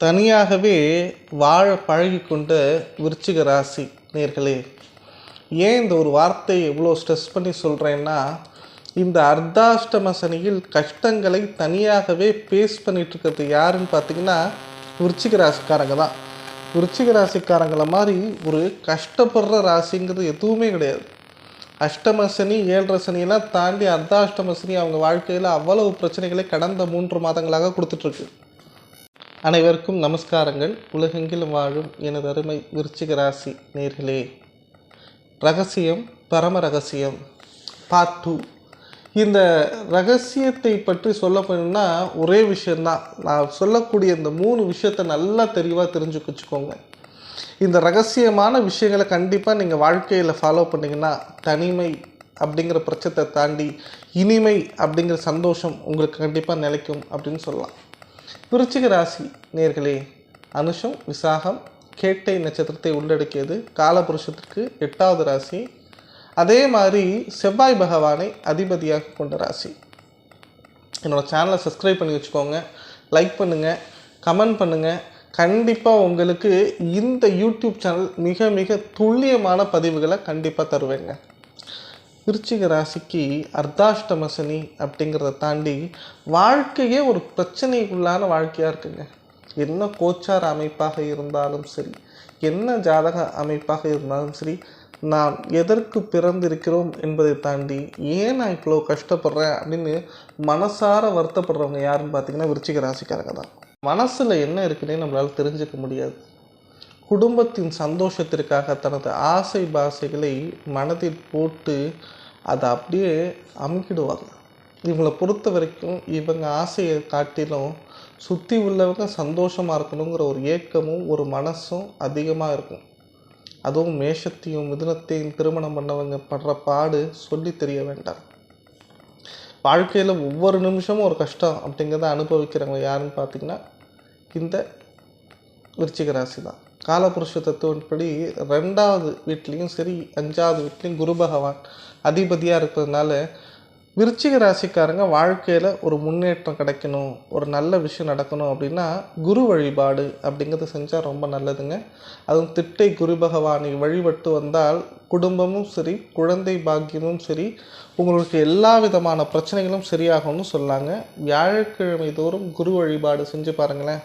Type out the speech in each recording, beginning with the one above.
தனியாகவே வாழ பழகி கொண்ட விருச்சிக ராசி நேர்களே ஏன் இந்த ஒரு வார்த்தையை இவ்வளோ ஸ்ட்ரெஸ் பண்ணி சொல்கிறேன்னா இந்த அர்த்தாஷ்டம சனியில் கஷ்டங்களை தனியாகவே பேஸ் பண்ணிகிட்ருக்கிறது யாருன்னு பார்த்தீங்கன்னா விருச்சிக ராசிக்காரங்க தான். விருச்சிக ராசிக்காரங்கள மாதிரி ஒரு கஷ்டப்படுற ராசிங்கிறது எதுவுமே கிடையாது. அஷ்டம சனி ஏழரை சனியெல்லாம் தாண்டி அர்த்தாஷ்டம சனி அவங்க வாழ்க்கையில் அவ்வளவு பிரச்சனைகளை கடந்த மூன்று மாதங்களாக கொடுத்துட்ருக்கு அனைவருக்கும் நமஸ்காரங்கள். உலகெங்கிலும் வாழும் எனது அருமை விருச்சிக ராசி நேர்களே. ரகசியம் பரம ரகசியம் பார்ட் டூ இந்த ரகசியத்தை பற்றி சொல்ல போனோம்னா ஒரே விஷயந்தான் நான் சொல்லக்கூடிய இந்த மூணு விஷயத்தை நல்லா தெளிவாக தெரிஞ்சு வச்சுக்கோங்க. இந்த ரகசியமான விஷயங்களை கண்டிப்பாக நீங்கள் வாழ்க்கையில் ஃபாலோ பண்ணிங்கன்னா தனிமை அப்படிங்கிற பிரச்சத்தை தாண்டி இனிமை அப்படிங்கிற சந்தோஷம் உங்களுக்கு கண்டிப்பாக நிலைக்கும் அப்படின்னு சொல்லலாம். விருச்சிக ராசி நேர்களே அனுஷம் விசாகம் கேட்டை நட்சத்திரத்தை உள்ளடக்கியது காலபுருஷத்திற்கு எட்டாவது ராசி. அதே மாதிரி செவ்வாய் பகவானை அதிபதியாக கொண்ட ராசி. என்னோடய சேனலை சப்ஸ்கிரைப் பண்ணி வச்சுக்கோங்க லைக் பண்ணுங்கள் கமெண்ட் பண்ணுங்கள் கண்டிப்பாக உங்களுக்கு இந்த யூடியூப் சேனல் மிக மிக துல்லியமான பதிவுகளை கண்டிப்பாக தருவேங்க. விருச்சிக ராசிக்கு அர்த்தாஷ்டம சனி அப்படிங்கிறத தாண்டி வாழ்க்கையே ஒரு பிரச்சனைக்குள்ளான வாழ்க்கையாக இருக்குங்க. என்ன கோச்சார அமைப்பாக இருந்தாலும் சரி என்ன ஜாதக அமைப்பாக இருந்தாலும் சரி நாம் எதற்கு பிறந்திருக்கிறோம் என்பதை தாண்டி ஏன் நான் இவ்வளோ கஷ்டப்படுறேன் அப்படின்னு மனசார வருத்தப்படுறவங்க யாருன்னு பார்த்தீங்கன்னா விருச்சிக ராசிக்காரங்க தான். மனசில் என்ன இருக்குன்னே நம்மளால் தெரிஞ்சுக்க முடியாது. குடும்பத்தின் சந்தோஷத்திற்காக தனது ஆசை பாசைகளை மனதில் போட்டு அதை அப்படியே அமுக்கிடுவாங்க. இவங்களை பொறுத்த வரைக்கும் இவங்க ஆசையை காட்டிலும் சுற்றி உள்ளவங்க சந்தோஷமாக இருக்கணுங்கிற ஒரு ஏக்கமும் ஒரு மனசும் அதிகமாக இருக்கும். அதுவும் மேஷத்தையும் மிதுனத்தையும் திருமணம் பண்ணவங்க படுற பாடு சொல்லி தெரிய வேண்டாம். வாழ்க்கையில் ஒவ்வொரு நிமிஷமும் ஒரு கஷ்டம் அப்படிங்கிறத அனுபவிக்கிறவங்க யாருன்னு பார்த்தீங்கன்னா இந்த விருச்சிக ராசி தான் காலபுருஷ தத்துவப்படி ரெண்டாவது வீட்லேயும் சரி அஞ்சாவது வீட்லேயும் குரு பகவான் அதிபதியாக இருக்கிறதுனால விருச்சிக ராசிக்காரங்க வாழ்க்கையில் ஒரு முன்னேற்றம் கிடைக்கணும் ஒரு நல்ல விஷயம் நடக்கணும் அப்படின்னா குரு வழிபாடு அப்படிங்கிறது செஞ்சால் ரொம்ப நல்லதுங்க. அதுவும் திட்டை குரு பகவானை வழிபட்டு வந்தால் குடும்பமும் சரி குழந்தை பாக்கியமும் சரி உங்களுக்கு எல்லா விதமான பிரச்சனைகளும் சரியாகும்னு சொல்லாங்க வியாழக்கிழமை தோறும் குரு வழிபாடு செஞ்சு பாருங்களேன்.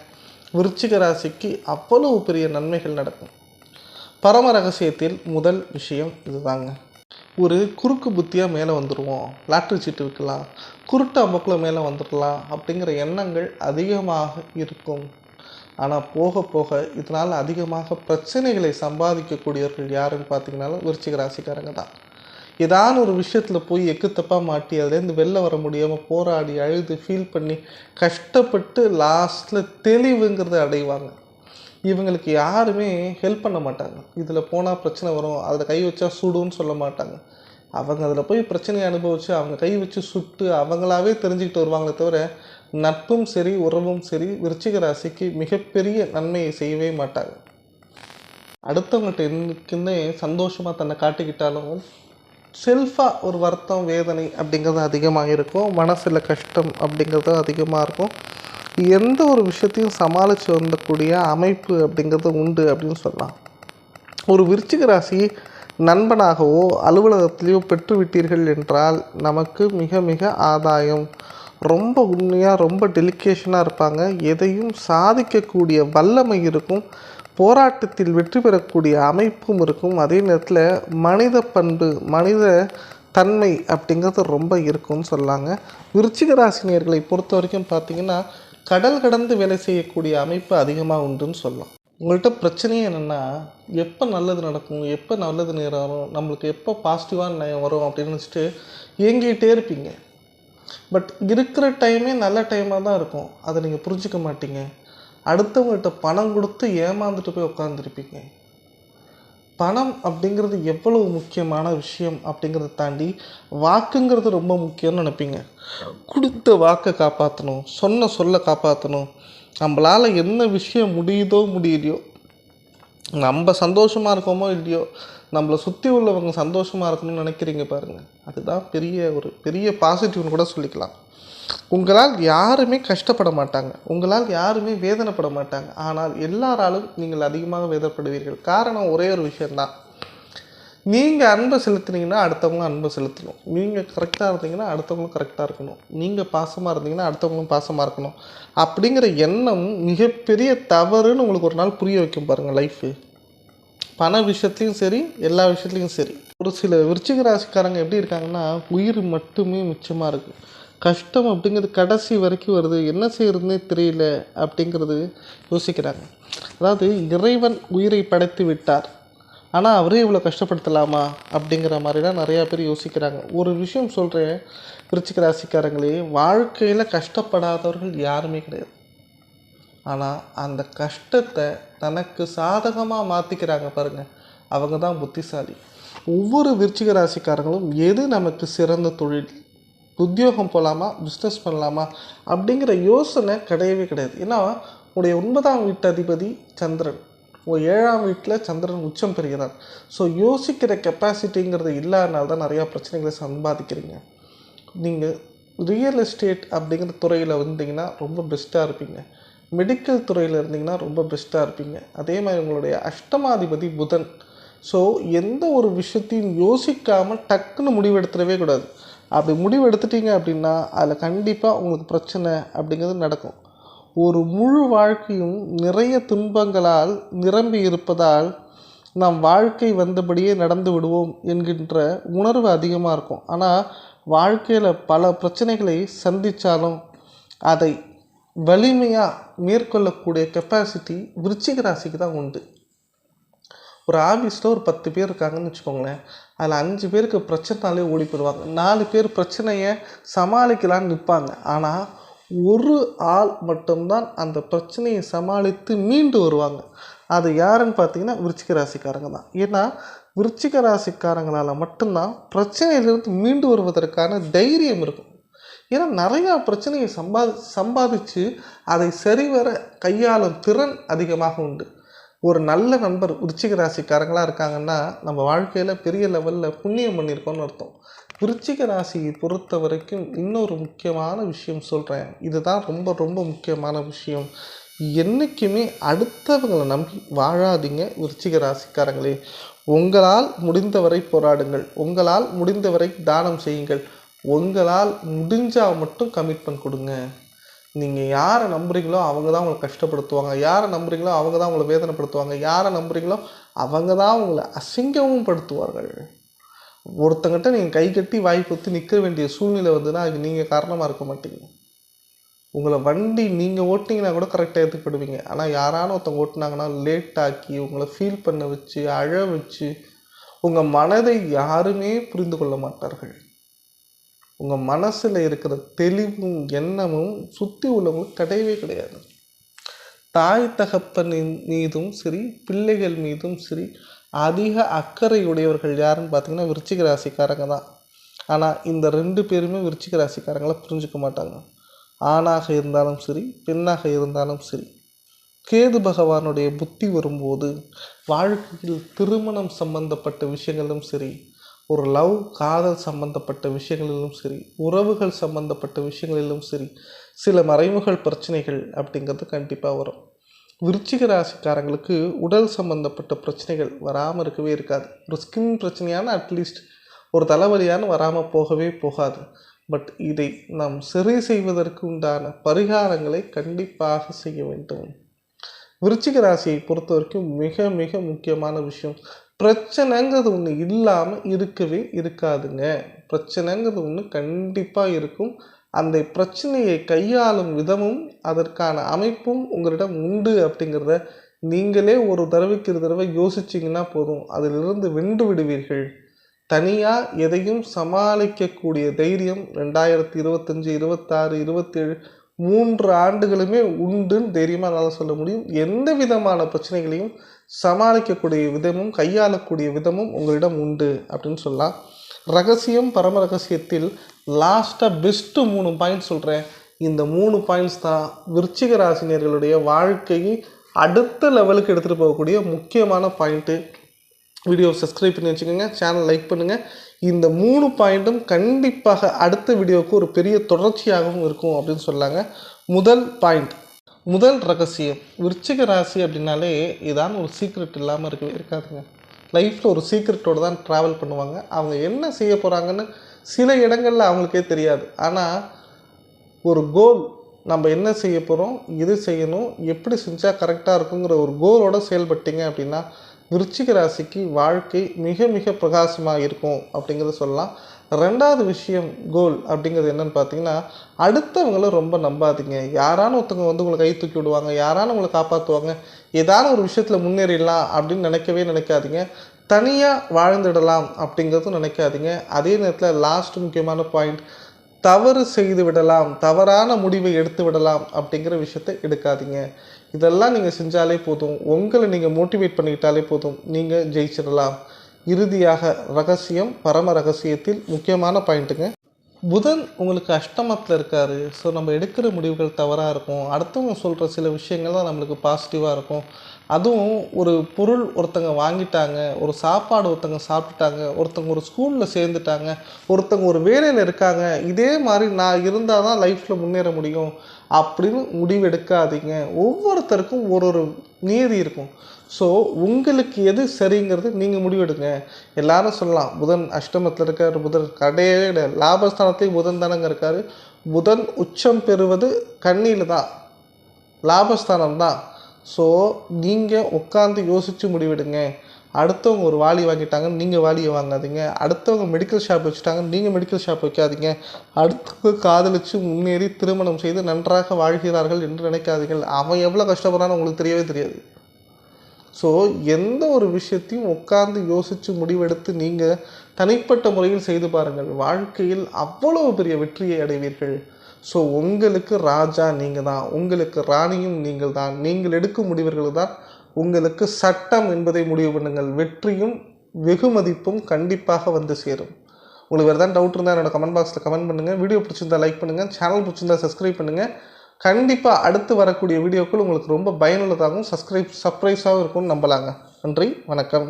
விருச்சிக ராசிக்கு அவ்வளவு பெரிய நன்மைகள் நடக்கும். பரம ரகசியத்தில் முதல் விஷயம் இதுதாங்க. ஒரு குறுக்கு புத்தியாக மேலே வந்துடுவோம் லாட்ரி சீட்டு விற்கலாம். குருட்டு அம்பக்கில் மேலே வந்துடலாம் அப்படிங்கிற எண்ணங்கள் அதிகமாக இருக்கும். ஆனால் போக போக இதனால் அதிகமாக பிரச்சனைகளை சம்பாதிக்கக்கூடியவர்கள் யாருன்னு பார்த்தீங்கன்னாலும் விருச்சிக ராசிக்காரங்க தான். ஏதாவது ஒரு விஷயத்தில் போய் எக்கு தப்பாக மாட்டி அதுலேருந்து வெளில வர முடியாமல் போராடி அழுது ஃபீல் பண்ணி கஷ்டப்பட்டு லாஸ்ட்டில் தெளிவுங்கிறத அடைவாங்க. இவங்களுக்கு யாருமே ஹெல்ப் பண்ண மாட்டாங்க. இதில் போனால் பிரச்சனை வரும் அதில் கை வச்சா சுடுன்னு சொல்ல மாட்டாங்க. அவங்க அதில் போய் பிரச்சனையை அனுபவித்து அவங்க கை வச்சு சுட்டு அவங்களாவே தெரிஞ்சுக்கிட்டு வருவாங்களே தவிர நட்பும் சரி உறவும் சரி விருச்சிக ராசிக்கு மிகப்பெரிய நன்மையை செய்யவே மாட்டாங்க. அடுத்தவங்கள்ட்ட என்னைக்குன்னே சந்தோஷமாக தன்னை காட்டிக்கிட்டாலும் செல்ஃபாக ஒரு வருத்தம் வேதனை அப்படிங்கிறது அதிகமாக இருக்கும். மனசில் கஷ்டம் அப்படிங்கிறது அதிகமாக இருக்கும். எந்த ஒரு விஷயத்தையும் சமாளித்து வந்தக்கூடிய அமைப்பு அப்படிங்கிறது உண்டு அப்படின்னு சொல்லலாம். ஒரு விருச்சிக ராசி நண்பனாகவோ அலுவலகத்திலேயோ பெற்றுவிட்டீர்கள் என்றால் நமக்கு மிக மிக ஆதாயம். ரொம்ப உண்மையாக ரொம்ப டெலிகேஷனாக இருப்பாங்க. எதையும் சாதிக்கக்கூடிய வல்லமை இருக்கும். போராட்டத்தில் வெற்றி பெறக்கூடிய அமைப்பும் இருக்கும். அதே நேரத்தில் மனித பண்பு மனித தன்மை அப்படிங்கிறது ரொம்ப இருக்கும்னு சொல்லாங்க. விருச்சிக ராசினியர்களை பொறுத்த வரைக்கும் பார்த்தீங்கன்னா கடல் கடந்து வேலை செய்யக்கூடிய அமைப்பு அதிகமாக உண்டுன்னு சொல்லலாம். உங்கள்கிட்ட பிரச்சனையே என்னென்னா எப்போ நல்லது நடக்கும் எப்போ நல்லது நேரம் வரும் நம்மளுக்கு எப்போ பாசிட்டிவான நேரம் வரும் அப்படின்னு நினச்சிட்டு இயங்கிகிட்டே இருப்பீங்க. பட் இருக்கிற டைமே நல்ல டைமாக தான் இருக்கும். அதை நீங்கள் புரிஞ்சிக்க மாட்டீங்க. அடுத்தவங்கள்ட்ட பணம் கொடுத்து ஏமாந்துட்டு போய் உட்காந்துருப்பீங்க பணம் அப்படிங்கிறது எவ்வளவு முக்கியமான விஷயம் அப்படிங்கிறத தாண்டி வாக்குங்கிறது ரொம்ப முக்கியம்னு நினைப்பீங்க. கொடுத்த வாக்கை காப்பாற்றணும் சொன்ன சொல்ல காப்பாற்றணும் நம்மளால் என்ன விஷயம் முடியுதோ முடியலையோ நம்ம சந்தோஷமாக இருக்கோமோ இல்லையோ நம்மளை சுற்றி உள்ளவங்க சந்தோஷமாக இருக்கணும்னு நினைக்கிறீங்க பாருங்கள் அதுதான் பெரிய ஒரு பெரிய பாசிட்டிவ்னு கூட சொல்லிக்கலாம். உங்களால் யாருமே கஷ்டப்பட மாட்டாங்க. உங்களால் யாருமே வேதனைப்பட மாட்டாங்க. ஆனால் எல்லாராலும் நீங்கள் அதிகமாக வேதனைப்படுவீர்கள். காரணம் ஒரே ஒரு விஷயந்தான் நீங்கள் அன்பை செலுத்துனீங்கன்னா அடுத்தவங்க அன்பை செலுத்தணும். நீங்கள் கரெக்டாக இருந்தீங்கன்னா அடுத்தவங்களும் கரெக்டாக இருக்கணும். நீங்கள் பாசமாக இருந்தீங்கன்னா அடுத்தவங்களும் பாசமாக இருக்கணும். அப்படிங்கிற எண்ணம் மிகப்பெரிய தவறுன்னு உங்களுக்கு ஒரு நாள் புரிய வைக்கும் பாருங்கள் லைஃபு பண விஷயத்துலையும் சரி எல்லா விஷயத்துலையும் சரி. ஒரு சில விருச்சிக ராசிக்காரங்க எப்படி இருக்காங்கன்னா உயிர் மட்டுமே மிச்சமாக இருக்குது கஷ்டம் அப்படிங்கிறது கடைசி வரைக்கும் வருது. என்ன செய்யறதுன்னே தெரியல அப்படிங்கிறது யோசிக்கிறாங்க. அதாவது இறைவன் உயிரை படைத்து விட்டார். ஆனால் அவரே இவ்வளோ கஷ்டப்படுத்தலாமா அப்படிங்கிற மாதிரிலாம் நிறையா பேர் யோசிக்கிறாங்க. ஒரு விஷயம் சொல்கிறேன் விருச்சிக ராசிக்காரங்களே வாழ்க்கையில் கஷ்டப்படாதவர்கள் யாருமே கிடையாது. ஆனால் அந்த கஷ்டத்தை தனக்கு சாதகமாக மாற்றிக்கிறாங்க பாருங்கள் அவங்க தான் புத்திசாலி. ஒவ்வொரு விருச்சிக ராசிக்காரங்களும் எது நமக்கு சிறந்த தொழில்? உத்தியோகம் போகலாமா பிஸ்னஸ் பண்ணலாமா அப்படிங்கிற யோசனை கிடையவே கிடையாது. ஏன்னா உடைய ஒன்பதாம் வீட்டு அதிபதி சந்திரன். உங்கள் ஏழாம் வீட்டில் சந்திரன் உச்சம் பெறுகிறார் ஸோ யோசிக்கிற கெப்பாசிட்டிங்கிறது இல்லாதனால தான் நிறையா பிரச்சனைகளை சம்பாதிக்கிறீங்க. நீங்கள் ரியல் எஸ்டேட் அப்படிங்கிற துறையில் வந்தீங்கன்னா ரொம்ப பெஸ்ட்டாக இருப்பீங்க. மெடிக்கல் துறையில் இருந்தீங்கன்னா ரொம்ப பெஸ்ட்டாக இருப்பீங்க. அதே மாதிரி உங்களுடைய அஷ்டமாதிபதி புதன். ஸோ எந்த ஒரு விஷயத்தையும் யோசிக்காமல் டக்குன்னு முடிவெடுத்துடவே கூடாது. அப்படி முடிவெடுத்துட்டீங்க அப்படின்னா அதில் கண்டிப்பாக உங்களுக்கு பிரச்சனை அப்படிங்கிறது நடக்கும். ஒரு முழு வாழ்க்கையும் நிறைய துன்பங்களால் நிரம்பி இருப்பதால் நாம் வாழ்க்கை வந்தபடியே நடந்து விடுவோம் என்கின்ற உணர்வு அதிகமாக இருக்கும். ஆனால் வாழ்க்கையில் பல பிரச்சனைகளை சந்தித்தாலும் அதை வலிமையாக மேற்கொள்ளக்கூடிய கெப்பாசிட்டி விருச்சிக ராசிக்கு தான் உண்டு. ஒரு ஆஃபீஸில் ஒரு பத்து பேர் இருக்காங்கன்னு வச்சுக்கோங்களேன். அதில் அஞ்சு பேருக்கு பிரச்சனைனாலே ஓடி போயிடுவாங்க. நாலு பேர் பிரச்சனையை சமாளிக்கலான்னு நிற்பாங்க ஆனால் ஒரு ஆள் மட்டும்தான் அந்த பிரச்சனையை சமாளித்து மீண்டு வருவாங்க. அது யாருன்னு பார்த்தீங்கன்னா விருச்சிக ராசிக்காரங்க தான். ஏன்னா விருச்சிக ராசிக்காரங்களால் மட்டும்தான் பிரச்சனையிலிருந்து மீண்டு வருவதற்கான தைரியம் இருக்கும். ஏன்னா நிறையா பிரச்சனையை சம்பாதி சம்பாதிச்சு அதை சரிவர கையாளும் திறன் அதிகமாக உண்டு. ஒரு நல்ல நண்பர் விருச்சிக ராசிக்காரங்களாக இருக்காங்கன்னா நம்ம வாழ்க்கையில் பெரிய லெவலில் புண்ணியம் பண்ணியிருக்கோம்னு அர்த்தம். விருச்சிக ராசியை பொறுத்த வரைக்கும் இன்னொரு முக்கியமான விஷயம் சொல்கிறேன் இதுதான் ரொம்ப ரொம்ப முக்கியமான விஷயம். என்றைக்குமே அடுத்தவங்களை நம்பி வாழாதீங்க விருச்சிக ராசிக்காரங்களே. உங்களால் முடிந்தவரை போராடுங்கள். உங்களால் முடிந்தவரை தானம் செய்யுங்கள். உங்களால் முடிஞ்சால் மட்டும் கமிட்மெண்ட் கொடுங்க. நீங்கள் யாரை நம்புகிறீங்களோ அவங்க தான் உங்களை கஷ்டப்படுத்துவாங்க. யாரை நம்புறீங்களோ அவங்க தான் உங்களை வேதனைப்படுத்துவாங்க. யாரை நம்புறீங்களோ அவங்க தான் உங்களை அசிங்கமும் படுத்துவார்கள். ஒருத்தங்கிட்ட நீங்கள் கை கட்டி வாய் பொத்தி நிற்க வேண்டிய சூழ்நிலை வந்துன்னா அதுக்கு நீங்கள் காரணமாக இருக்க மாட்டீங்க. உங்களை வண்டி நீங்கள் ஓட்டிங்கன்னா கூட கரெக்டாக ஏற்றுப்படுவீங்க ஆனால் யாரான ஒருத்தவங்க ஓட்டினாங்கன்னா லேட் ஆக்கி உங்களை ஃபீல் பண்ண வச்சு அழ வச்சு உங்கள் மனதை யாருமே புரிந்து கொள்ள மாட்டார்கள். உங்கள் மனசில் இருக்கிற தெளிவும் எண்ணமும் சுற்றி உள்ளவங்களுக்கு கிடையவே கிடையாது. தாய் தகப்பனின் மீதும் சரி பிள்ளைகள் மீதும் சரி அதிக அக்கறையுடையவர்கள் யாருன்னு பார்த்தீங்கன்னா விருச்சிக ராசிக்காரங்க தான். ஆனால் இந்த ரெண்டு பேருமே விருச்சிக ராசிக்காரங்களை புரிஞ்சுக்க மாட்டாங்க. ஆணாக இருந்தாலும் சரி பெண்ணாக இருந்தாலும் சரி. கேது பகவானுடைய புத்தி வரும்போது வாழ்க்கையில் திருமணம் சம்பந்தப்பட்ட விஷயங்களும் சரி ஒரு லவ் காதல் சம்பந்தப்பட்ட விஷயங்களிலும் சரி உறவுகள் சம்பந்தப்பட்ட விஷயங்களிலும் சரி சில மறைமுகள் பிரச்சனைகள் அப்படிங்கிறது கண்டிப்பாக வரும். விருச்சிக ராசிக்காரங்களுக்கு உடல் சம்பந்தப்பட்ட பிரச்சனைகள் வராமல் இருக்கவே இருக்காது. ஒரு ஸ்கின் பிரச்சனையான அட்லீஸ்ட் ஒரு தலைவலியான வராமல் போகவே போகாது. பட் இதை நாம் சரி செய்வதற்கு உண்டான பரிகாரங்களை கண்டிப்பாக செய்ய வேண்டும். விருச்சிக ராசியை பொறுத்த வரைக்கும் மிக மிக முக்கியமான விஷயம். பிரச்சனைங்கிறது ஒன்று இல்லாமல் இருக்கவே இருக்காதுங்க. பிரச்சனைங்கிறது ஒன்று கண்டிப்பாக இருக்கும். அந்த பிரச்சனையை கையாளும் விதமும் அதற்கான அமைப்பும் உங்களிடம் உண்டு அப்படிங்கிறத நீங்களே ஒரு தடவைக்கு ஒரு தடவை யோசிச்சிங்கன்னா போதும். அதிலிருந்து வென்று விடுவீர்கள். தனியாக எதையும் சமாளிக்கக்கூடிய தைரியம் ரெண்டாயிரத்தி இருபத்தஞ்சி இருபத்தாறு இருபத்தேழு மூன்று ஆண்டுகளுமே உண்டுன்னு தைரியமாக என்னால் சொல்ல முடியும். எந்த விதமான பிரச்சனைகளையும் சமாளிக்கக்கூடிய விதமும் கையாளக்கூடிய விதமும் உங்களிடம் உண்டு அப்படின்னு சொல்லலாம். ரகசியம் பரம ரகசியத்தில் லாஸ்ட்டாக பெஸ்ட்டு மூணு பாயிண்ட் சொல்கிறேன் இந்த மூணு பாயிண்ட்ஸ் தான் விருச்சிக ராசினியர்களுடைய வாழ்க்கையை அடுத்த லெவலுக்கு எடுத்துகிட்டு போகக்கூடிய முக்கியமான பாயிண்ட்டு வீடியோ சப்ஸ்கிரைப் பண்ணி வச்சுக்கோங்க. சேனல் லைக் பண்ணுங்கள் இந்த மூணு பாயிண்ட்டும் கண்டிப்பாக அடுத்த வீடியோவுக்கு ஒரு பெரிய தொடர்ச்சியாகவும் இருக்கும் அப்படின்னு சொல்லாங்க. முதல் பாயிண்ட் முதல் ரகசியம் விருச்சிக ராசி அப்படின்னாலே இதான் ஒரு சீக்ரெட் இல்லாமல் இருக்கவே இருக்காதுங்க. லைஃப்பில் ஒரு சீக்ரெட்டோடு தான் ட்ராவல் பண்ணுவாங்க. அவங்க என்ன செய்ய போகிறாங்கன்னு சில இடங்களில் அவங்களுக்கே தெரியாது. ஆனால் ஒரு கோல் நம்ம என்ன செய்ய போகிறோம் இது செய்யணும் எப்படி செஞ்சால் கரெக்டாக இருக்குங்கிற ஒரு கோலோட செயல்பட்டீங்க அப்படின்னா விருச்சிக ராசிக்கு வாழ்க்கை மிக மிக பிரகாசமாக இருக்கும் அப்படிங்கிறத சொல்லலாம். ரெண்டாவது விஷயம் கோல் அப்படிங்கிறது என்னன்னு பார்த்தீங்கன்னா அடுத்தவங்கள ரொம்ப நம்பாதீங்க. யாரான ஒருத்தவங்க வந்து உங்களை கை தூக்கி விடுவாங்க யாரான உங்களை காப்பாற்றுவாங்க ஏதான ஒரு விஷயத்தில் முன்னேறிடலாம் அப்படின்னு நினைக்கவே நினைக்காதீங்க. தனியாக வாழ்ந்துடலாம் அப்படிங்கிறதும் நினைக்காதீங்க. அதே நேரத்தில் லாஸ்ட் முக்கியமான பாயிண்ட் தவறு செய்து விடலாம் தவறான முடிவை எடுத்து விடலாம் அப்படிங்கிற விஷயத்தை எடுக்காதீங்க. இதெல்லாம் நீங்கள் செஞ்சாலே போதும். உங்களை நீங்கள் மோட்டிவேட் பண்ணிக்கிட்டாலே போதும். நீங்கள் ஜெயிச்சிடலாம். இறுதியாக ரகசியம் பரம ரகசியத்தில் முக்கியமான பாயிண்ட்டுங்க புதன் உங்களுக்கு அஷ்டமத்தில் இருக்கார். ஸோ நம்ம எடுக்கிற முடிவுகள் தவறாக இருக்கும். அடுத்தவங்க சொல்கிற சில விஷயங்கள் தான் நம்மளுக்கு பாசிட்டிவாக இருக்கும். அதுவும் ஒரு பொருள் ஒருத்தங்க வாங்கிட்டாங்க ஒரு சாப்பாடு ஒருத்தங்க சாப்பிட்டுட்டாங்க ஒருத்தங்க ஒரு ஸ்கூலில் சேர்ந்துட்டாங்க ஒருத்தங்க ஒரு வேலையில் இருக்காங்க இதே மாதிரி நான் இருந்தால் தான் லைஃப்பில் முன்னேற முடியும் அப்படின்னு முடிவெடுக்காதீங்க. ஒவ்வொருத்தருக்கும் ஒரு ஒரு நீதி இருக்கும். ஸோ உங்களுக்கு எது சரிங்கிறது நீங்கள் முடிவெடுங்க. எல்லாரும் சொல்லலாம். புதன் அஷ்டமத்தில் இருக்கார் புதன் கடையே கிடையாது லாபஸ்தானத்தையும் புதன் தானங்க இருக்கார். புதன் உச்சம் பெறுவது கண்ணியில் தான். லாபஸ்தானம் தான். ஸோ நீங்கள் உட்காந்து யோசித்து முடிவெடுங்க. அடுத்தவங்க ஒரு வாளி வாங்கிட்டாங்க நீங்கள் வாளியை வாங்காதீங்க. அடுத்தவங்க மெடிக்கல் ஷாப் வச்சுட்டாங்க நீங்கள் மெடிக்கல் ஷாப் வைக்காதீங்க. அடுத்தவங்க காதலிச்சு முன்னேறி திருமணம் செய்து நன்றாக வாழ்கிறார்கள் என்று நினைக்காதீர்கள். அவன் எவ்வளோ கஷ்டப்படுறான்னு உங்களுக்கு தெரியவே தெரியாது. ஸோ எந்த ஒரு விஷயத்தையும் உட்கார்ந்து யோசித்து முடிவெடுத்து நீங்கள் தனிப்பட்ட முறையில் செய்து பாருங்கள். வாழ்க்கையில் அவ்வளவு பெரிய வெற்றியை அடைவீர்கள். ஸோ உங்களுக்கு ராஜா நீங்கள் தான் உங்களுக்கு ராணியும் நீங்கள் தான் நீங்கள் எடுக்கும் முடிவுகள் தான் உங்களுக்கு சட்டம் என்பதை முடிவு பண்ணுங்கள். வெற்றியும் வெகுமதிப்பும் கண்டிப்பாக வந்து சேரும். உங்களுக்கு வேறு தான் டவுட் இருந்தால் என்னோடய கமெண்ட் பாக்ஸில் கமெண்ட் பண்ணுங்கள் வீடியோ பிடிச்சிருந்தா லைக் பண்ணுங்கள் சேனல் பிடிச்சிருந்தா சப்ஸ்கிரைப் பண்ணுங்கள் கண்டிப்பாக அடுத்து வரக்கூடிய வீடியோக்கள் உங்களுக்கு ரொம்ப பயனுள்ளதாகவும் சப்ஸ்கிரைப் சர்ப்ரைஸாகவும் இருக்கும்னு நம்பலாங்க. நன்றி வணக்கம்.